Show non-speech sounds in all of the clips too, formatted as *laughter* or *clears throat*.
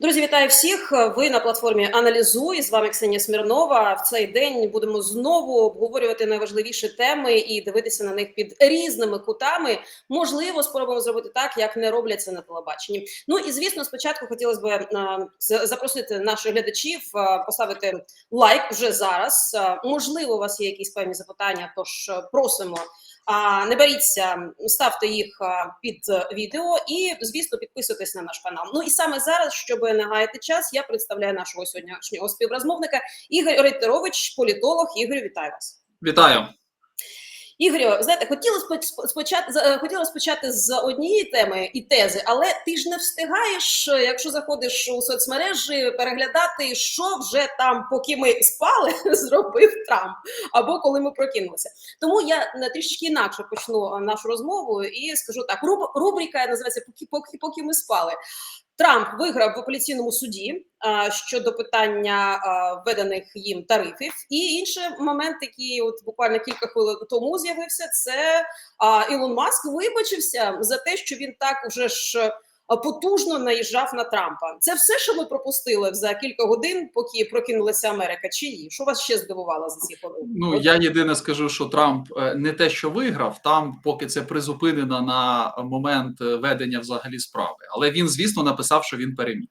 Друзі, вітаю всіх. Ви на платформі Аналізуй. З вами Ксенія Смірнова. В цей день будемо знову обговорювати найважливіші теми і дивитися на них під різними кутами. Можливо, спробуємо зробити так, як не роблять це на телебаченні. Ну і звісно, спочатку хотілося б запросити наших глядачів поставити лайк вже зараз. Можливо, у вас є якісь певні запитання, тож просимо. Не беріться, ставте їх під е, відео і, звісно, підписуйтесь на наш канал. Ну і саме зараз, щоб не гаяти час, я представляю нашого сьогоднішнього співрозмовника Ігор Рейтерович, політолог. Ігор, вітаю вас. Вітаю. Ігорю, знаєте, хотіла спо- спочати хотіла спочати з однієї теми і тези, але ти ж не встигаєш, е, якщо заходиш у соцмережі, переглядати, що вже там, поки ми спали, *laughs* зробив Трамп, або коли ми прокинулися. Тому я е, трішки інакше почну е, нашу розмову і скажу так: руб, рубрика називається поки, поки, поки ми спали. Трамп виграв в апеляційному суді а, щодо питання а, введених їм тарифів. І інший момент, який от буквально кілька хвилин тому з'явився, це а, Ілон Маск вибачився за те, що він так уже ж потужно наїжджав на Трампа. Це все, що ми пропустили за кілька годин, поки прокинулася Америка. Чи ні? Що вас ще здивувало за ці хвилини? Ну От я єдине скажу, що Трамп е, не те, що виграв, там поки це призупинено на момент е, ведення взагалі справи. Але він, звісно, написав, що він переміг.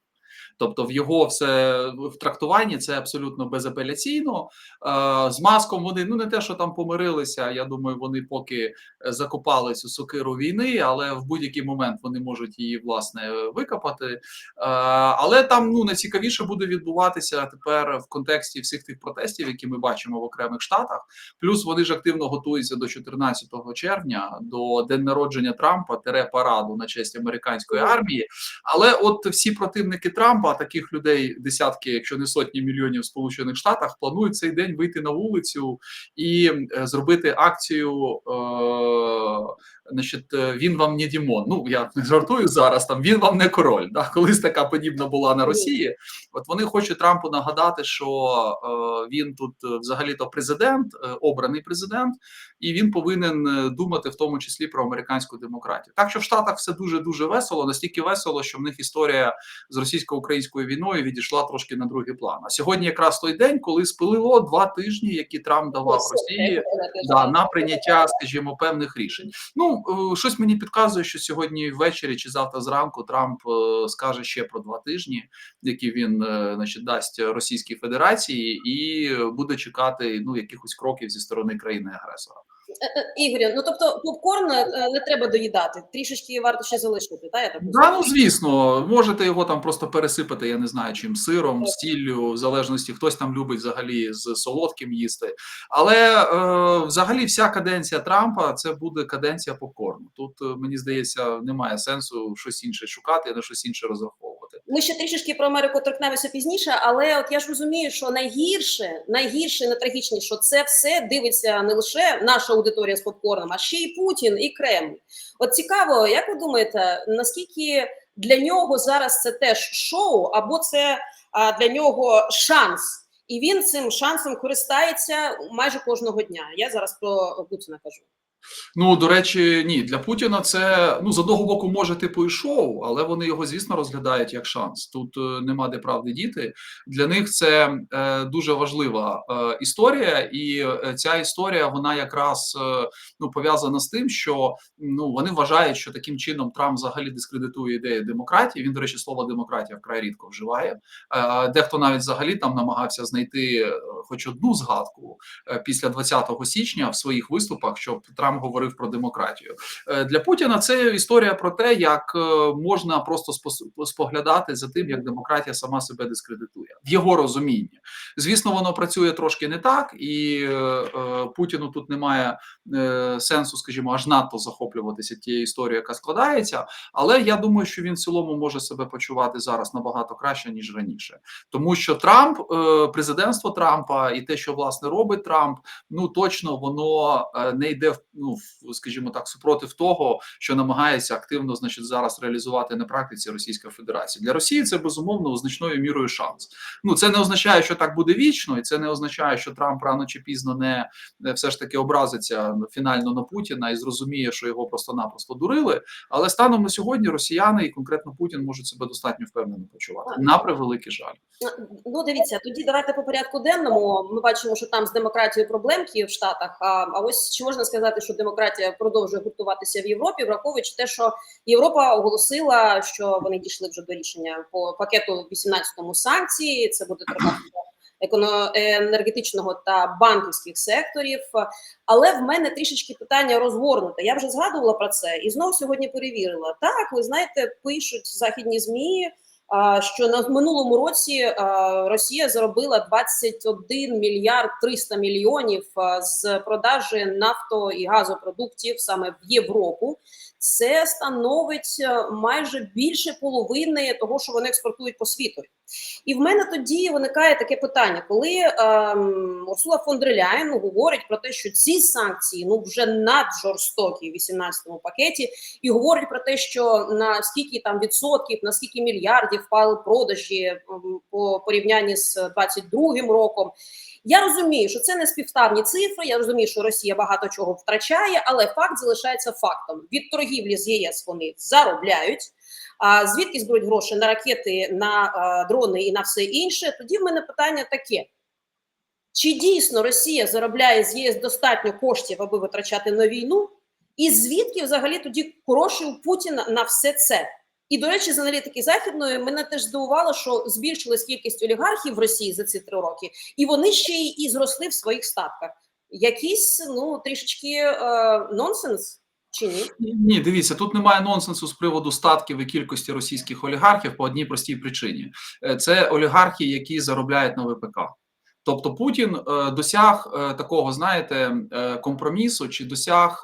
Тобто, в його все в трактуванні це абсолютно безапеляційно. Е, З маском вони ну не те, що там помирилися. Я думаю, вони поки е, закопали цю сокиру війни, але в будь-який момент вони можуть її власне викопати. Е, Але там ну найцікавіше буде відбуватися тепер в контексті всіх тих протестів, які ми бачимо в окремих штатах. Плюс вони ж активно готуються до 14 червня, до день народження Трампа, тере параду на честь американської армії. Але от всі противники Трампа, таких людей, десятки, якщо не сотні мільйонів в Сполучених Штатах, планують цей день вийти на вулицю і е, зробити акцію. Значить, е, він вам не Дімон. Ну я не жартую зараз. Там він вам не король. Да? Колись така подібна була на Росії. От вони хочуть Трампу нагадати, що е, він тут е, взагалі-то президент, е, обраний президент, і він повинен думати в тому числі про американську демократію. Так що в Штатах все дуже дуже весело, настільки весело, що в них історія з російсько-українською війною відійшла трошки на другий план. А сьогодні якраз той день, коли спилило два тижні, які Трамп давав Росії да, на прийняття, скажімо, певних рішень. Ну е, щось мені підказує, що сьогодні ввечері чи завтра зранку Трамп е, скаже ще про два тижні, які він е, значить, дасть Російській Федерації, і буде чекати ну якихось кроків зі сторони країни агресора. Е, е, Ігорю, ну тобто попкорн е, не треба доїдати, трішечки варто ще залишити. Та я так Да, ну звісно, можете його там просто пересипати, я не знаю, чим сиром, стіллю, в залежності, хтось там любить взагалі з солодким їсти. Але е, взагалі вся каденція Трампа це буде каденція попкорну. Тут мені здається, немає сенсу щось інше шукати, на щось інше розраховувати. Ми ще трішечки про Америку торкнемося пізніше, але от я ж розумію, що найгірше, найгірше, найтрагічніше, що це все дивиться не лише наша аудиторія з попкорном, а ще й Путін і Кремль. От цікаво, як ви думаєте, наскільки для нього зараз це теж шоу, або це а, для нього шанс? І він цим шансом користається майже кожного дня. Я зараз про Путіна кажу. Ну до речі, ні, для Путіна це ну з одного боку може типу і шоу, але вони його звісно розглядають як шанс. Тут е, нема де правди діти. Для них це е, дуже важлива е, історія, і е, ця історія вона якраз е, ну пов'язана з тим, що ну вони вважають, що таким чином Трамп взагалі дискредитує ідею демократії. Він, до речі, слово демократія вкрай рідко вживає. Е, дехто навіть взагалі там намагався знайти е, хоч одну згадку е, після 20 січня в своїх виступах, щоб Трамп говорив про демократію. Е, Для Путіна це історія про те, як е, можна просто споглядати за тим, як демократія сама себе дискредитує в його розумінні. Звісно, воно працює трошки не так, і е, Путіну тут немає сенсу, скажімо, аж надто захоплюватися тією історією, яка складається. Але я думаю, що він в цілому може себе почувати зараз набагато краще ніж раніше, тому що Трамп, президентство Трампа і те, що власне робить Трамп, ну точно воно не йде в ну скажімо так, супротив того, що намагається активно, значить, зараз реалізувати на практиці Російська Федерація. Для Росії це безумовно значною мірою шанс. Ну це не означає, що так буде вічно, і це не означає, що Трамп рано чи пізно не все ж таки образиться фінально на Путіна і зрозуміє, що його просто-напросто дурили. Але станом на сьогодні росіяни і конкретно Путін можуть себе достатньо впевнено почувати. На превеликий жаль. Ну, дивіться, тоді давайте по порядку денному. Ми бачимо, що там з демократією проблемки в Штатах. А, а ось чи можна сказати, що демократія продовжує гуртуватися в Європі, враховуючи те, що Європа оголосила, що вони дійшли вже до рішення по пакету 18-му санкції. Це буде тривати енергетичного та банківських секторів. Але в мене трішечки питання розгорнуте. Я вже згадувала про це і знов сьогодні перевірила. Так, ви знаєте, пишуть західні змі. Що на минулому році Росія заробила 21 мільярд 300 мільйонів з продажі нафто і газопродуктів саме в Європу. Це становить майже більше половини того, що вони експортують по світу. І в мене тоді виникає таке питання, коли ем, Урсула фон дер Ляєн говорить про те, що ці санкції ну вже наджорстокі в 18-му пакеті, і говорить про те, що на скільки там відсотків, на скільки мільярдів впали продажі ем, по порівнянні з 22-м роком. Я розумію, що це не співставні цифри. Я розумію, що Росія багато чого втрачає, але факт залишається фактом. Від торгівлі з ЄС вони заробляють. А звідки зберуть гроші на ракети, на дрони і на все інше? Тоді в мене питання таке: чи дійсно Росія заробляє з ЄС достатньо коштів, аби витрачати на війну? І звідки взагалі тоді гроші у Путіна на все це? І до речі, з аналітики західної мене теж здивувало, що збільшилась кількість олігархів в Росії за ці три роки, і вони ще й зросли в своїх статках. Якийсь ну трішечки е, нонсенс чи ні? Ні, дивіться, тут немає нонсенсу з приводу статків і кількості російських олігархів по одній простій причині: Е, це олігархи, які заробляють на ВПК. Тобто Путін е, досяг е, такого, знаєте, е, компромісу чи досяг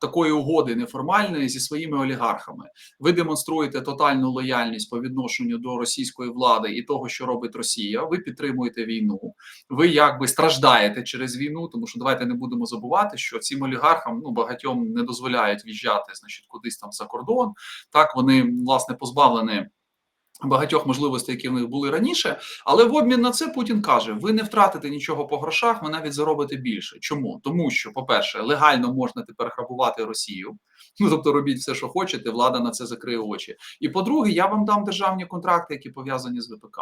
такої угоди неформальної зі своїми олігархами. Ви демонструєте тотальну лояльність по відношенню до російської влади і того, що робить Росія. Ви підтримуєте війну. Ви якби страждаєте через війну, тому що давайте не будемо забувати, що цим олігархам ну багатьом не дозволяють в'їжджати, значить, кудись там за кордон. Так вони власне позбавлені. Багатьох можливостей, які в них були раніше, але в обмін на це Путін каже: ви не втратите нічого по грошах, ви навіть заробите більше. Чому? Тому що, по-перше, легально можна тепер грабувати Росію. Ну тобто робіть все, що хочете, влада на це закриє очі. І по-друге, я вам дам державні контракти, які пов'язані з ВПК.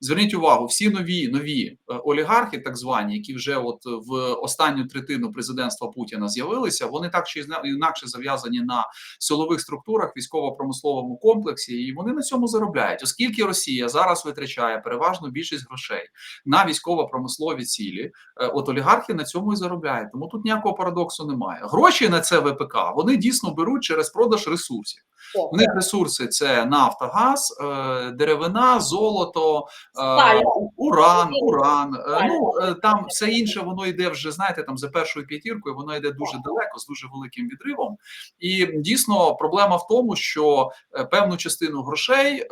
Зверніть увагу, всі нові нові е, олігархи, так звані, які вже от в останню третину президентства Путіна з'явилися, вони так чи інакше зав'язані на силових структурах, військово-промисловому комплексі, і вони на цьому заробляють, оскільки Росія зараз витрачає переважно більшість грошей на військово-промислові цілі. е, От олігархи на цьому і заробляють. Тому тут ніякого парадоксу немає. Гроші на це ВПК вони дійсно беруть через продаж ресурсів. У них ресурси це нафта, газ, е, деревина, золото, е, уран, уран. Е. Ну там все інше воно йде вже знаєте, там за першою п'ятіркою, воно йде дуже далеко з дуже великим відривом. І дійсно проблема в тому, що певну частину грошей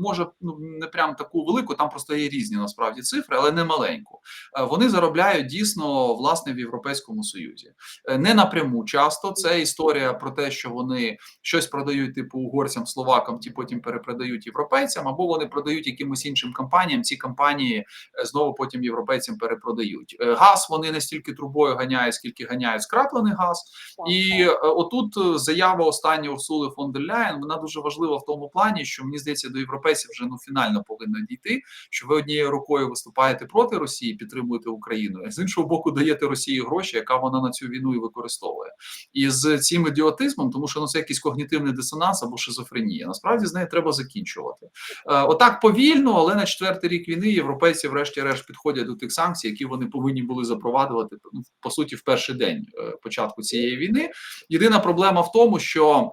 може ну не прям таку велику, там просто є різні насправді цифри, але не маленьку. Е, Вони заробляють дійсно власне в Європейському Союзі. Е, Не напряму часто це історія про те, що вони щось продають типу угорцям, словакам, ті потім перепродають європейцям, або вони продають якимось іншим компаніям. Ці компанії е, знову потім європейцям перепродають. Газ вони не стільки трубою ганяють, скільки ганяють скраплений газ. І отут заява остання Урсули фон дер Ляєн, вона дуже важлива в тому плані, що мені здається, до європейців вже ну фінально повинно дійти. Що ви однією рукою виступаєте проти Росії, підтримуєте Україну, а з іншого боку, даєте Росії гроші, яка вона на цю війну і використовує. І з цим ідіотизмом, тому що ну це якийсь когнітивний дисонанс або шизофренія. Насправді з нею треба закінчувати. Е, Отак повільно, але на четвертий рік війни європейці, врешті-решт, підходять до тих санкцій, які вони повинні були запровадувати ну, по суті в перший день е, початку цієї війни. Єдина проблема в тому, що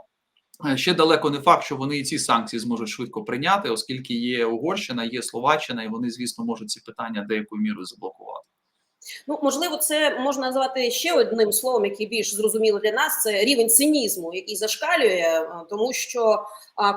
ще далеко не факт, що вони і ці санкції зможуть швидко прийняти, оскільки є Угорщина, є Словаччина, і вони, звісно, можуть ці питання деякою мірою заблокувати. Ну, можливо, це можна назвати ще одним словом, який більш зрозуміло для нас. Це рівень цинізму, який зашкалює, е, тому що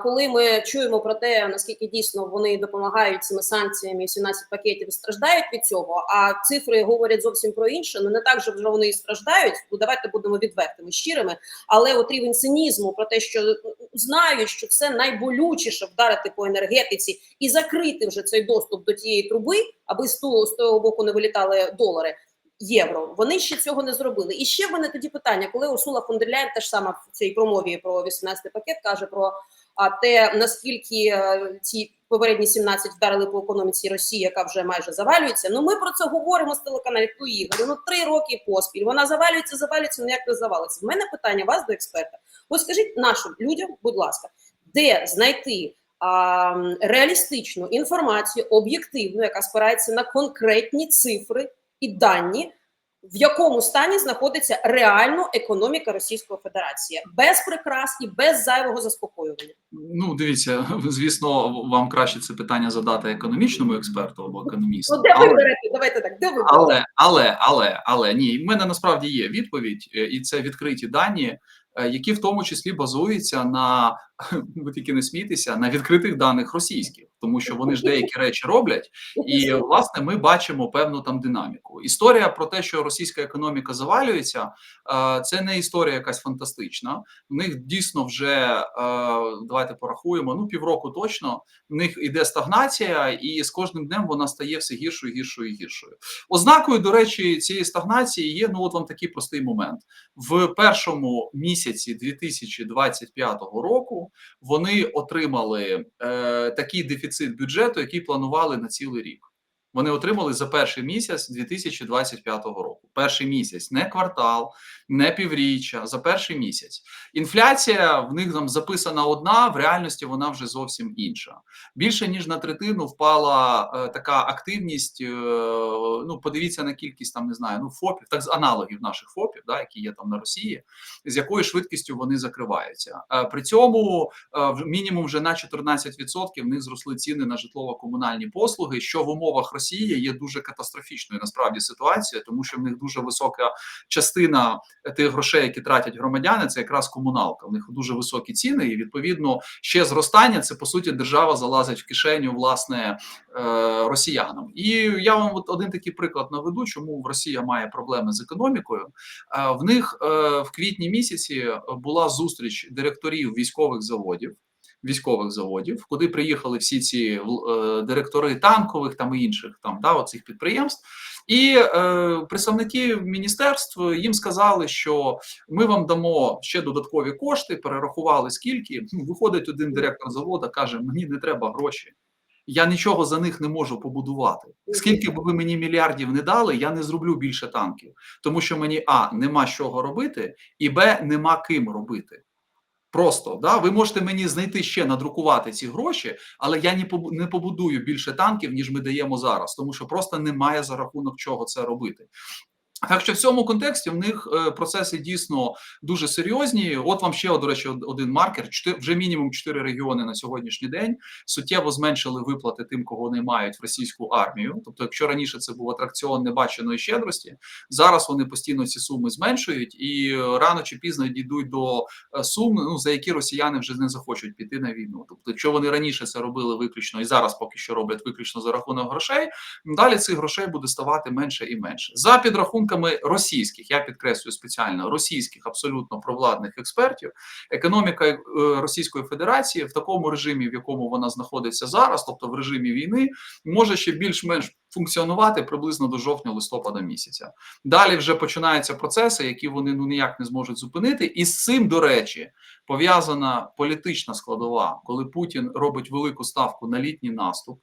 коли ми чуємо про те, наскільки дійсно вони допомагають цими санкціями, 17 пакетів страждають від цього, а цифри говорять зовсім про інше. Ну не так же вже вони і страждають. Ну давайте будемо відвертими, щирими. Але от рівень цинізму про те, що знають, що це найболючіше вдарити по енергетиці і закрити вже цей доступ до тієї труби, аби з того, з того боку не вилітали долари. Євро вони ще цього не зробили. І ще в мене тоді питання, коли Урсула фон дер Ляйн теж саме в цій промові про 18 пакет каже про те, наскільки е, ці попередні 17 вдарили по економіці Росії, яка вже майже завалюється. Ну ми про це говоримо з телеканалів ту Ігор. Ну три роки поспіль. Вона завалюється, завалюється, ну як не завалиться. В мене питання вас до експерта. Ось скажіть нашим людям, будь ласка, де знайти реалістичну інформацію, об'єктивну, яка спирається на конкретні цифри і дані, в якому стані знаходиться реально економіка Російської Федерації, без прикрас і без зайвого заспокоювання. Ну, дивіться, *laughs* звісно, вам краще це питання задати економічному експерту або економісту. Ну де ви берете? Давайте так, де ви берете? Але, але, але, але ні, в мене насправді є відповідь, е, і це відкриті дані, е, які в тому числі базуються на *laughs* ви тільки не смійтеся, на відкритих даних російських, тому що вони ж деякі речі роблять, і власне ми бачимо певну там динаміку. Історія про те, що російська економіка завалюється, е, це не історія якась фантастична. В них дійсно вже е, давайте порахуємо. Ну півроку точно в них іде стагнація, і з кожним днем вона стає все гіршою, гіршою гіршою. Ознакою, до речі, цієї стагнації є ну от вам такий простий момент в першому місяці 2025 року. Вони отримали е, такий дефіцит бюджету, який планували на цілий рік. Вони отримали за перший місяць 2025 року. Перший місяць, не квартал, не півріччя, за перший місяць. Інфляція в них там записана одна, в реальності вона вже зовсім інша. Більше ніж на третину впала е, така активність. Е, ну, подивіться на кількість там, не знаю, ну ФОПів, так з аналогів наших ФОПів, да, які є там на Росії, з якою швидкістю вони закриваються. Е, при цьому е, мінімум вже на 14% в них зросли ціни на житлово-комунальні послуги, що в умовах Росії є дуже катастрофічною насправді ситуацією, тому що в них дуже висока частина тих грошей, які тратять громадяни, це якраз комуналка. У них дуже високі ціни, і відповідно ще зростання. Це по суті держава залазить в кишеню власне е, росіянам. І я вам от один такий приклад наведу, чому в Росія має проблеми з економікою. Е, В них е, в квітні місяці була зустріч директорів військових заводів. Військових заводів, куди приїхали всі ці е, директори танкових там і інших там да, оцих підприємств, і е, представники міністерств їм сказали, що ми вам дамо ще додаткові кошти, перерахували скільки. Ну, виходить один директор заводу, каже: Мені не треба гроші. Я нічого за них не можу побудувати. Скільки б ви мені мільярдів не дали, я не зроблю більше танків, тому що мені а нема чого робити, і б нема ким робити. Просто да, ви можете мені знайти ще надрукувати ці гроші, але я не побу- не побудую більше танків, ніж ми даємо зараз, тому що просто немає за рахунок чого це робити. Так що в цьому контексті в них е, процеси дійсно дуже серйозні. От вам ще до речі, один маркер. Вже мінімум чотири регіони на сьогоднішній день суттєво зменшили виплати тим, кого не мають в російську армію. Тобто, якщо раніше це був атракціон небаченої щедрості, зараз вони постійно ці суми зменшують і е, рано чи пізно дійдуть до е, сум, ну за які росіяни вже не захочуть піти на війну. Тобто, якщо вони раніше це робили виключно і зараз поки що роблять виключно за рахунок грошей, далі цих грошей буде ставати менше і менше. За підрахунками російських, я підкреслюю спеціально російських абсолютно провладних експертів, економіка е, Російської Федерації в такому режимі, в якому вона знаходиться зараз, тобто в режимі війни, може ще більш-менш функціонувати приблизно до жовтня-листопада місяця. Далі вже починаються процеси, які вони ну ніяк не зможуть зупинити, і з цим, до речі, пов'язана політична складова, коли Путін робить велику ставку на літній наступ.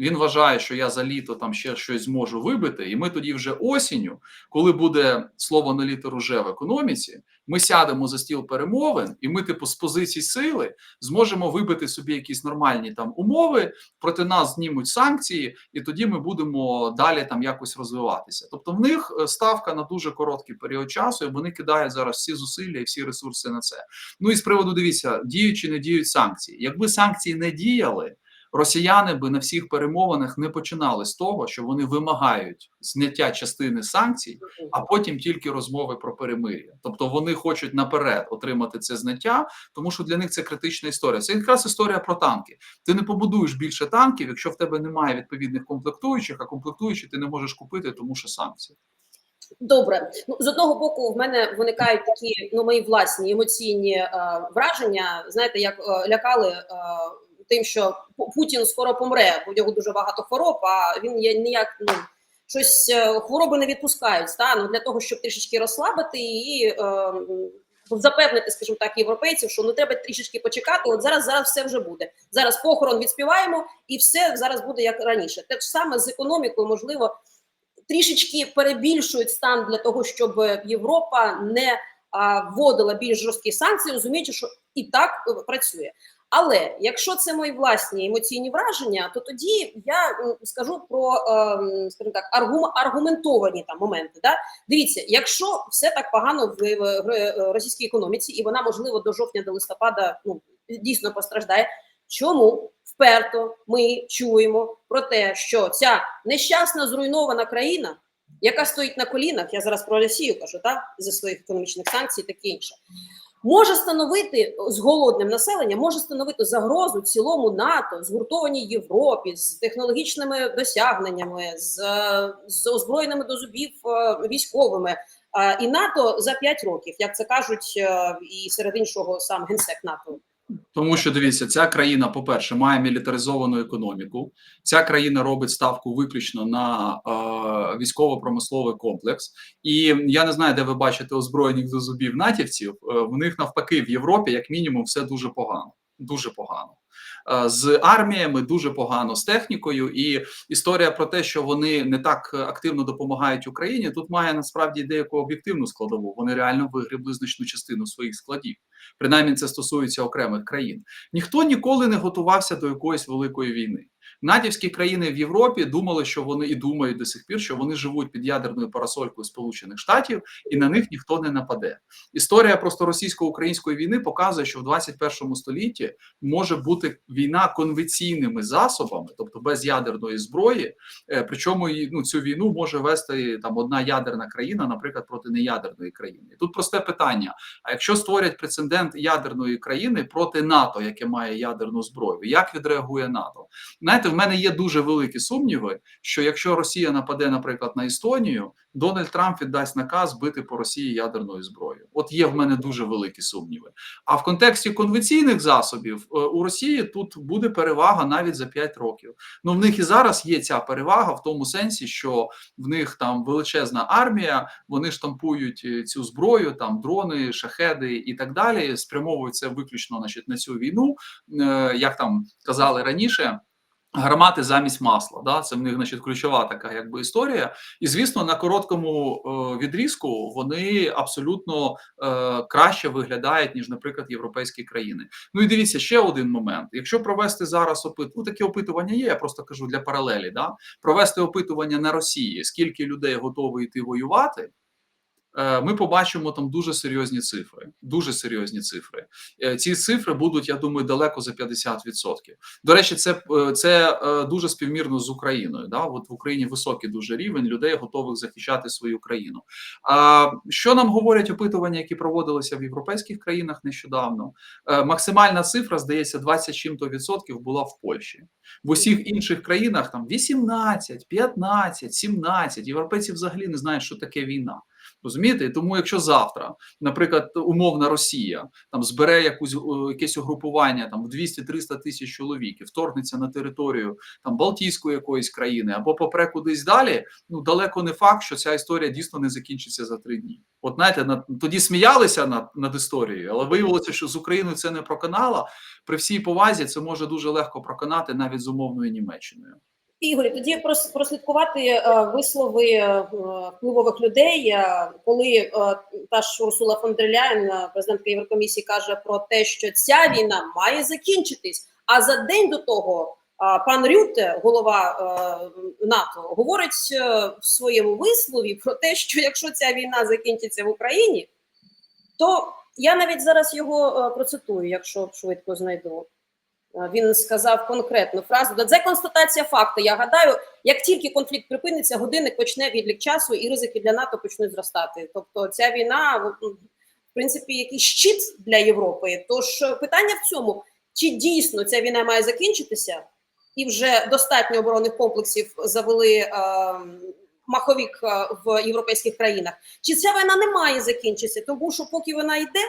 Він вважає, що я за літо там ще щось зможу вибити, і ми тоді вже осінню, коли буде слово на літеру «Ж» в економіці, ми сядемо за стіл перемовин, і ми, типу, з позицій сили зможемо вибити собі якісь нормальні там умови, проти нас знімуть санкції, і тоді ми будемо далі там якось розвиватися. Тобто, в них е, ставка на дуже короткий період часу, і вони кидають зараз всі зусилля і всі ресурси на це. Ну і з приводу дивіться, діють чи не діють санкції. Якби санкції не діяли. Росіяни би на всіх перемовинах не починали з того, що вони вимагають зняття частини санкцій, а потім тільки розмови про перемир'я. Тобто вони хочуть наперед отримати це зняття, тому що для них це критична історія. Це якраз історія про танки. Ти не побудуєш більше танків, якщо в тебе немає відповідних комплектуючих, а комплектуючі ти не можеш купити, тому що санкції. Добре, ну з одного боку, в мене виникають такі ну мої власні емоційні е, враження. Знаєте, як е, лякали е, тим, що Путін скоро помре, бо в нього дуже багато хвороб. А він є ніяк ну щось е, хвороби не відпускають. Та? Ну, для того, щоб трішечки розслабити і е, запевнити, скажімо так, європейців, що ну треба трішечки почекати. От зараз зараз все вже буде. Зараз похорон відспіваємо, і все зараз буде як раніше. Те ж саме з економікою, можливо трішечки перебільшують стан для того, щоб Європа не вводила більш жорсткі санкції, розуміючи, що і так е, працює. Але якщо це мої власні емоційні враження, то тоді я скажу про ем, скажімо так аргум, аргументовані там моменти. Да? Дивіться, якщо все так погано в, в російській економіці, і вона можливо до жовтня до листопада ну дійсно постраждає. Чому вперто ми чуємо про те, що ця нещасна зруйнована країна, яка стоїть на колінах, я зараз про Росію кажу, так, зі своїх економічних санкцій, таке інше, може становити з голодним населенням, може становити загрозу цілому НАТО, згуртованій Європі, з технологічними досягненнями, з, з озброєними до зубів е, військовими. Е, І НАТО за 5 років, як це кажуть, е, і серед іншого сам генсек НАТО Тому що дивіться, ця країна, по-перше, має мілітаризовану економіку. Ця країна робить ставку виключно на е, військово-промисловий комплекс. І я не знаю, де ви бачите озброєних до зубів натівців. Е, в них навпаки в Європі, як мінімум, все дуже погано. Дуже погано. Е, З арміями дуже погано з технікою, і історія про те, що вони не так активно допомагають Україні, тут має насправді деяку об'єктивну складову. Вони реально вигрібли значну частину своїх складів. Принаймні, це стосується окремих країн. Ніхто ніколи не готувався до якоїсь великої війни. Натівські країни в Європі думали, що вони і думають до сих пір, що вони живуть під ядерною парасолькою Сполучених Штатів, і на них ніхто не нападе. Історія просто російсько-української війни показує, що в 21 столітті може бути війна конвенційними засобами, тобто без ядерної зброї. Е, Причому ну, цю війну може вести там одна ядерна країна, наприклад, проти неядерної країни. Тут просте питання: а якщо створять прецедент ядерної країни проти НАТО, яке має ядерну зброю, як відреагує НАТО? Знаєте, в мене є дуже великі сумніви, що якщо Росія нападе, наприклад, на Естонію, Дональд Трамп віддасть наказ бити по Росії ядерною зброєю. От є в мене дуже великі сумніви. А в контексті конвенційних засобів е, у Росії тут буде перевага навіть за 5 років. Ну в них і зараз є ця перевага в тому сенсі, що в них там величезна армія, вони штампують е, цю зброю, там дрони, шахеди і так далі. Спрямовують це виключно значить, на цю війну, е, як там казали раніше. Гармати замість масла, да, це в них значить ключова така якби історія. І звісно, на короткому е, відрізку вони абсолютно е, краще виглядають ніж, наприклад, європейські країни. Ну і дивіться ще один момент. Якщо провести зараз опит, ну такі опитування є. Я просто кажу для паралелі. Да, провести опитування на Росії, скільки людей готові йти воювати. Е, Ми побачимо там дуже серйозні цифри. Дуже серйозні цифри. Е, Ці цифри будуть, я думаю, далеко за 50%. До речі, це, е, це дуже співмірно з Україною. Да? От в Україні високий дуже рівень людей, готових захищати свою країну. А що нам говорять опитування, які проводилися в європейських країнах нещодавно? Максимальна цифра, здається, 20 чим-то відсотків була в Польщі. В усіх інших країнах там 18, 15, 17. Європейці взагалі не знають, що таке війна. Розумієте? Тому, якщо завтра, наприклад, умовна Росія там збере якусь якесь угрупування там в 200-300 тисяч чоловік і вторгнеться на територію там Балтійської якоїсь країни або попре кудись далі, ну далеко не факт, що ця історія дійсно не закінчиться за три дні. От знаєте, на тоді сміялися над, над історією, але виявилося, що з Україною це не проканало. При всій повазі це може дуже легко проканати навіть з умовною Німеччиною. Ігорі, тоді прос- прослідкувати е, вислови е, впливових людей, е, коли та ж Урсула фон дер Ляєн, е, президентка Єврокомісії, каже про те, що ця війна має закінчитись. А за день до того пан Рюте, голова НАТО, говорить в своєму вислові про те, що якщо ця війна закінчиться в Україні, то я навіть зараз його процитую, якщо швидко знайду. Е, Він сказав конкретну фразу. Це констатація факту. Я гадаю, як тільки конфлікт припиниться, годинник почне відлік часу, і ризики для НАТО почнуть зростати. Тобто, ця війна в принципі якийсь щит для Європи. Тож е, питання в цьому: чи дійсно ця війна має закінчитися, і вже достатньо оборонних комплексів завели е, маховік е, в європейських країнах, чи ця війна не має закінчитися, тому що поки вона йде,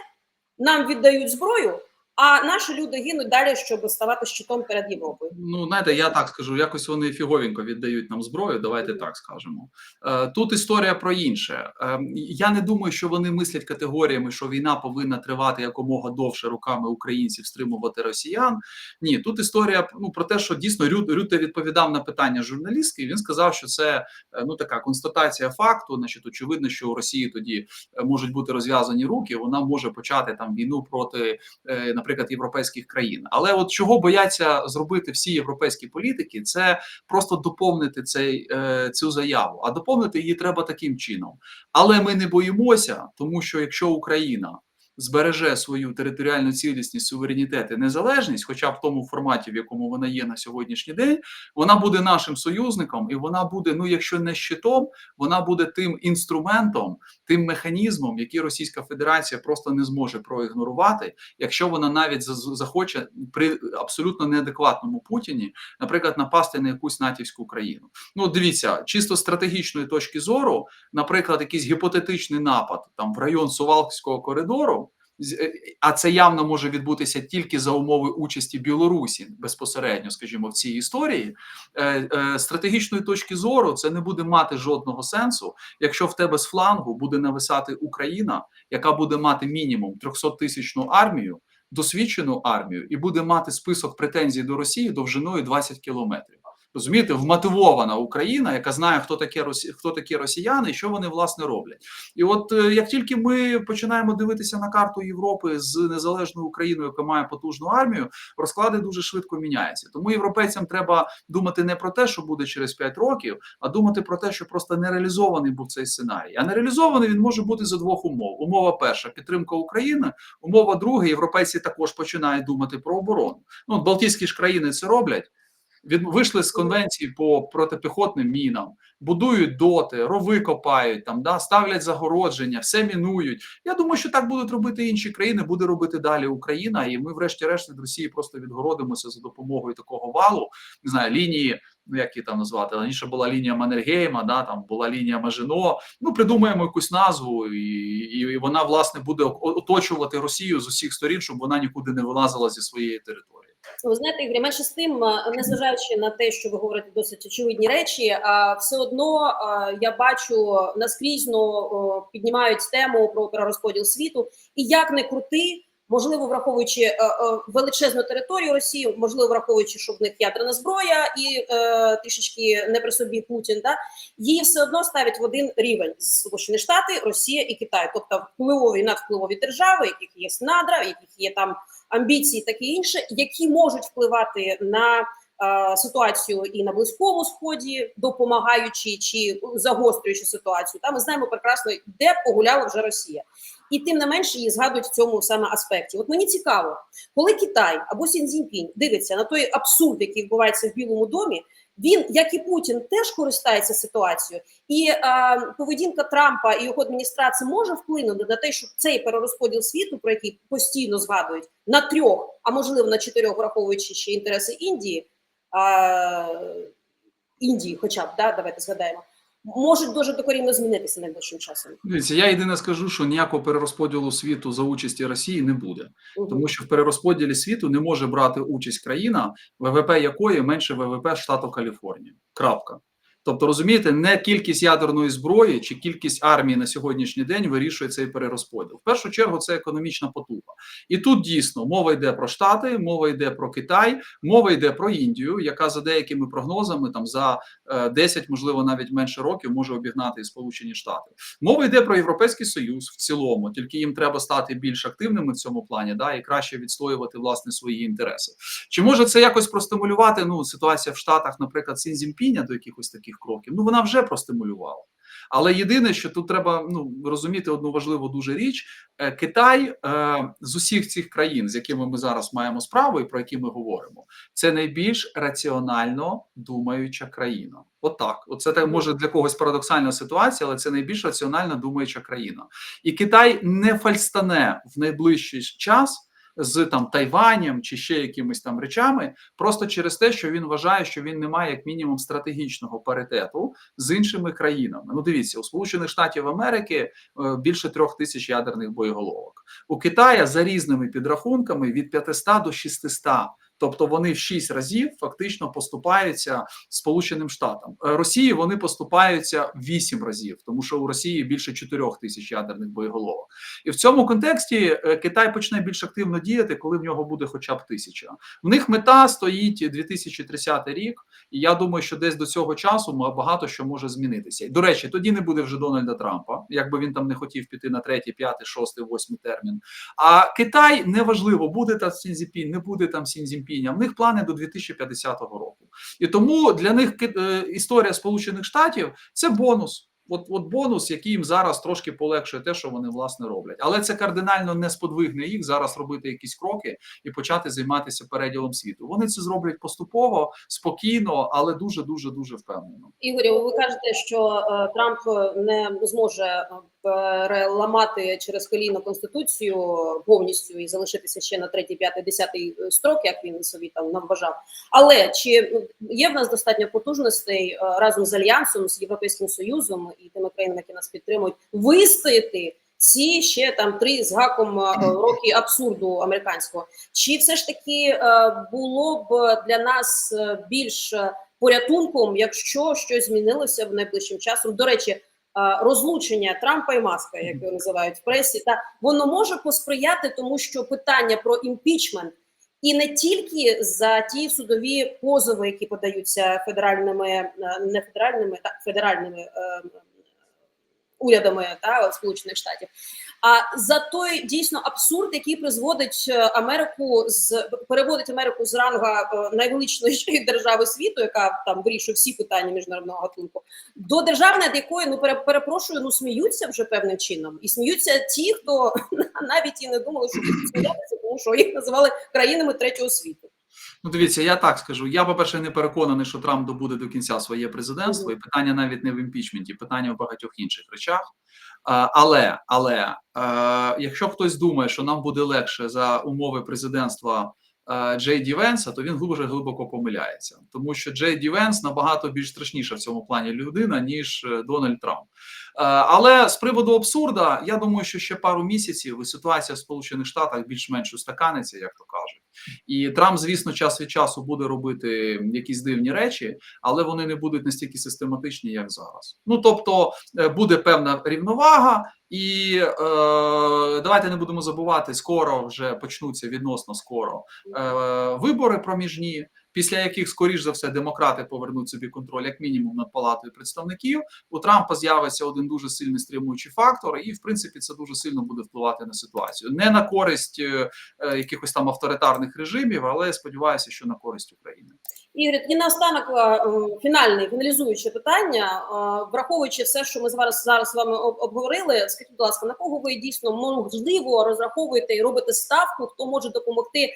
нам віддають зброю. А наші люди гинуть далі, щоб ставати щитом перед Європою. Ну, знаєте, я так скажу, якось вони фіговенько віддають нам зброю. Давайте так скажемо. Е, Тут історія про інше. Е, Я не думаю, що вони мислять категоріями, що війна повинна тривати якомога довше руками українців стримувати росіян. Ні, тут історія ну про те, що дійсно Рю- Рюте відповідав на питання журналістки. Він сказав, що це е, ну така констатація факту. Значить, очевидно, що у Росії тоді можуть бути розв'язані руки. Вона може почати там війну проти е, наприклад, європейських країн. Але от чого бояться зробити всі європейські політики, це просто доповнити цей е, цю заяву. А доповнити її треба таким чином. Але ми не боїмося, тому що якщо Україна збереже свою територіальну цілісність, суверенітет і незалежність, хоча в тому форматі, в якому вона є на сьогоднішній день, вона буде нашим союзником, і вона буде, ну якщо не щитом, вона буде тим інструментом, тим механізмом, який Російська Федерація просто не зможе проігнорувати, якщо вона навіть захоче при абсолютно неадекватному Путіні, наприклад, напасти на якусь натівську країну. Ну, дивіться, чисто стратегічної точки зору, наприклад, якийсь гіпотетичний напад там в район Сувалкського коридору. Е, А це явно може відбутися тільки за умови участі Білорусі безпосередньо, скажімо, в цій історії. Е, е, стратегічної точки зору це не буде мати жодного сенсу, якщо в тебе з флангу буде нависати Україна, яка буде мати мінімум 300-тисячну армію, досвідчену армію, і буде мати список претензій до Росії довжиною 20 кілометрів. Розумієте, вмотивована Україна, яка знає, хто таке хто такі росіяни і що вони власне роблять. І от е, як тільки ми починаємо дивитися на карту Європи з незалежною Україною, яка має потужну армію, розклади дуже швидко міняються. Тому європейцям треба думати не про те, що буде через 5 років, а думати про те, що просто не реалізований був цей сценарій. А не реалізований він може бути за двох умов: умова перша підтримка України, умова друга. Європейці також починають думати про оборону. Ну Балтійські ж країни це роблять. Від вийшли з конвенції по протипіхотним мінам, будують доти, рови копають там, да ставлять загородження, все мінують. Я думаю, що так будуть робити інші країни, буде робити далі Україна, і ми, врешті-решт, від Росії просто відгородимося за допомогою такого валу, не знаю, лінії. Ну, як її там назвати? Раніше була лінія Маннергейма, да, там була лінія Мажино. Ну, придумаємо якусь назву, і, і, і вона, власне, буде оточувати Росію з усіх сторін, щоб вона нікуди не вилазила зі своєї території. Ви знаєте, Ігорі, менше з тим, е, незважаючи на те, що ви говорите досить очевидні речі, а все одно е, я бачу наскрізно е, піднімають тему про перерозподіл світу, і як не крути, можливо, враховуючи е, е, величезну територію Росії, можливо, враховуючи, що в них ядерна зброя і е, трішечки не при собі Путін, да її все одно ставлять в один рівень з Сполучені Штати, Росія і Китай, тобто впливові надвпливові держави, яких є надра, яких є там амбіції, таке інше, які можуть впливати на ситуацію і на близькому сході, допомагаючи чи загострюючи ситуацію. Та ми знаємо прекрасно, де погуляла вже Росія, і тим не менше її згадують в цьому саме аспекті. От мені цікаво, коли Китай або Сін Цзіньпінь дивиться на той абсурд, який відбувається в Білому домі. Він, як і Путін, теж користається ситуацією, і е, поведінка Трампа і його адміністрації може вплинути на те, щоб цей перерозподіл світу, про який постійно згадують, на трьох, а можливо на чотирьох, враховуючи ще інтереси Індії, е, Індії, хоча б да, давайте згадаємо, можуть дуже докорінно змінитися найближчим часом. Дивіться, я єдине скажу, що ніякого перерозподілу світу за участі Росії не буде, угу. тому що в перерозподілі світу не може брати участь країна, ВВП якої менше ВВП штату Каліфорнія. Крапка. Тобто, розумієте, не кількість ядерної зброї чи кількість армії на сьогоднішній день вирішує цей перерозподіл. В першу чергу це економічна потуга. І тут дійсно мова йде про Штати, мова йде про Китай, мова йде про Індію, яка за деякими прогнозами там за е, 10, можливо, навіть менше років може обігнати і Сполучені Штати. Мова йде про Європейський Союз в цілому, тільки їм треба стати більш активними в цьому плані, да, і краще відстоювати власне свої інтереси. Чи може це якось простимулювати? Ну, ситуація в Штатах, наприклад, Сін Цзіньпіня до якихось таких кроків? Ну вона вже простимулювала. Але єдине, що тут треба ну розуміти одну важливу дуже річ: Е, Китай е, з усіх цих країн, з якими ми зараз маємо справу, і про які ми говоримо, це найбільш раціонально думаюча країна. Отак, оце так може для когось парадоксальна ситуація, але це найбільш раціонально думаюча країна. І Китай не фальстане в найближчий час з там Тайванем чи ще якимись там речами, просто через те, що він вважає, що він не має як мінімум стратегічного паритету з іншими країнами. Ну, дивіться, у Сполучених Штатів Америки е, більше трьох тисяч ядерних боєголовок. У Китая за різними підрахунками від 500 до 600. Тобто вони в 6 разів фактично поступаються Сполученим Штатам. Е, Росії вони поступаються в 8 разів, тому що у Росії більше 4 тисяч ядерних боєголовок. І в цьому контексті е, Китай почне більш активно діяти, коли в нього буде хоча б тисяча. В них мета стоїть 2030 рік, і я думаю, що десь до цього часу багато що може змінитися. До речі, тоді не буде вже Дональда Трампа, якби він там не хотів піти на третій, п'ятий, шостий, восьмий термін. А Китай неважливо, буде там Сінзіпінь, не буде там Сінзіпінь, а в них плани до 2050 року. І тому для них е, історія Сполучених Штатів це бонус. От, от бонус, який їм зараз трошки полегшує те, що вони власне роблять, але це кардинально не сподвигне їх зараз робити якісь кроки і почати займатися переділом світу. Вони це зроблять поступово, спокійно, але дуже дуже дуже впевнено. Ігорю, ви кажете, що е, Трамп не зможе е, переламати через коліно конституцію повністю і залишитися ще на третій, п'ятий, десятий е, строк, як він собі там навважав. Але чи є в нас достатньо потужностей е, разом з альянсом, з європейським союзом і тими країнами, які нас підтримують, вистояти ці ще там три з гаком е, роки абсурду американського? Чи все ж таки було б для нас більш порятунком, якщо щось змінилося в найближчим часом. До речі, розлучення Трампа і Маска, як його називають в пресі, та воно може посприяти, тому що питання про імпічмент. І не тільки за ті судові позови, які подаються федеральними, е, не федеральними, так федеральними е, урядами та Сполучених Штатів, а за той дійсно абсурд, який призводить е, Америку з переводить Америку з ранга е, найвеличнішої *laughs* держави світу, яка там вирішує всі питання міжнародного гатунку, до держави, над якою ну пере- перепрошую, ну сміються вже певним чином, і сміються ті, хто *laughs* навіть і не думали, що сміятися, *clears throat* тому що їх називали країнами третього світу. Ну, дивіться, я так скажу. Я, по-перше, не переконаний, що Трамп добуде до кінця своє президентство, і питання навіть не в імпічменті, питання в багатьох інших речах. Але, але е, якщо хтось думає, що нам буде легше за умови президентства е, Джей Ді Венса, то він дуже глибоко помиляється, тому що Джей Ді Венс набагато більш страшніша в цьому плані людина, ніж е, Дональд Трамп. Е, Але з приводу абсурда, я думаю, що ще пару місяців і ситуація в Сполучених Штатах більш-менш устаканиться, як то кажуть. І Трамп, звісно, час від часу буде робити якісь дивні речі, але вони не будуть настільки систематичні, як зараз. Ну тобто е, буде певна рівновага, і е, давайте не будемо забувати, скоро вже почнуться відносно скоро е, вибори проміжні. Після яких, скоріш за все, демократи повернуть собі контроль, як мінімум, над палатою представників. У Трампа з'явиться один дуже сильний стримуючий фактор, і в принципі це дуже сильно буде впливати на ситуацію. Не на користь е, е, якихось там авторитарних режимів, але сподіваюся, що на користь України. Ігор, і наостанок е, е, фінальне фіналізуюче питання, е, враховуючи все, що ми зараз зараз з вами обговорили, скажіть, будь ласка, на кого ви дійсно можливо розраховуєте і робите ставку, хто може допомогти?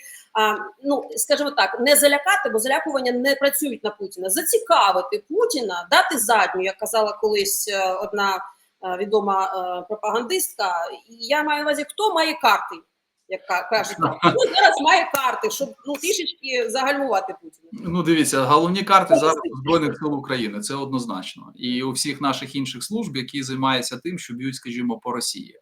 Ну скажімо так, не залякати, бо залякування не працюють на Путіна. Зацікавити Путіна, дати задню, як казала колись одна відома пропагандистка. І я маю на увазі, хто має карти. Яка каже, *laughs* ну зараз має карти, щоб ну трішечки загальмувати Путіна. Ну, дивіться, головні карти зараз у збройних сил України. Це однозначно, і у всіх наших інших служб, які займаються тим, що б'ють, скажімо, по Росії.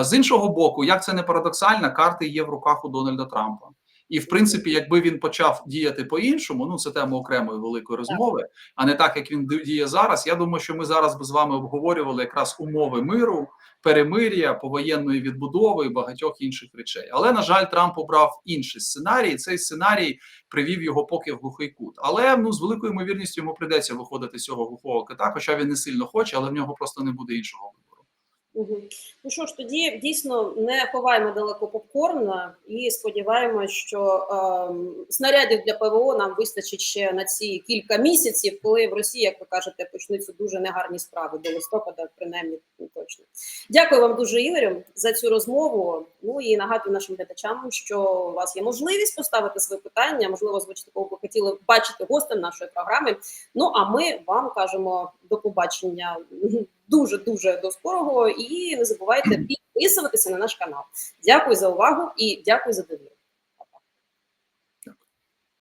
З іншого боку, як це не парадоксально, карти є в руках у Дональда Трампа. І в принципі, якби він почав діяти по-іншому, ну це тема окремої великої розмови, а не так, як він діє зараз. Я думаю, що ми зараз би з вами обговорювали якраз умови миру, перемир'я, повоєнної відбудови і багатьох інших речей. Але на жаль, Трамп обрав інший сценарій. Цей сценарій привів його поки в глухий кут. Але ну з великою ймовірністю йому прийдеться виходити з цього глухого кита, хоча він не сильно хоче, але в нього просто не буде іншого вибору. Мгм. Ну що ж, тоді дійсно не ховаємо далеко попкорн і сподіваємося, що ем, снарядів для ПВО нам вистачить ще на ці кілька місяців, коли в Росії, як ви кажете, почнуться дуже негарні справи до листопада, принаймні ну, точно. Дякую вам дуже, Ігорю, за цю розмову. Ну і нагадую нашим глядачам, що у вас є можливість поставити свої питання, можливо, озвучити, кого ви хотіли бачити гостем нашої програми. Ну а ми вам кажемо до побачення дуже дуже до скорого. І не забувайте *clears throat* підписуватися на наш канал. Дякую за увагу і дякую за довіру.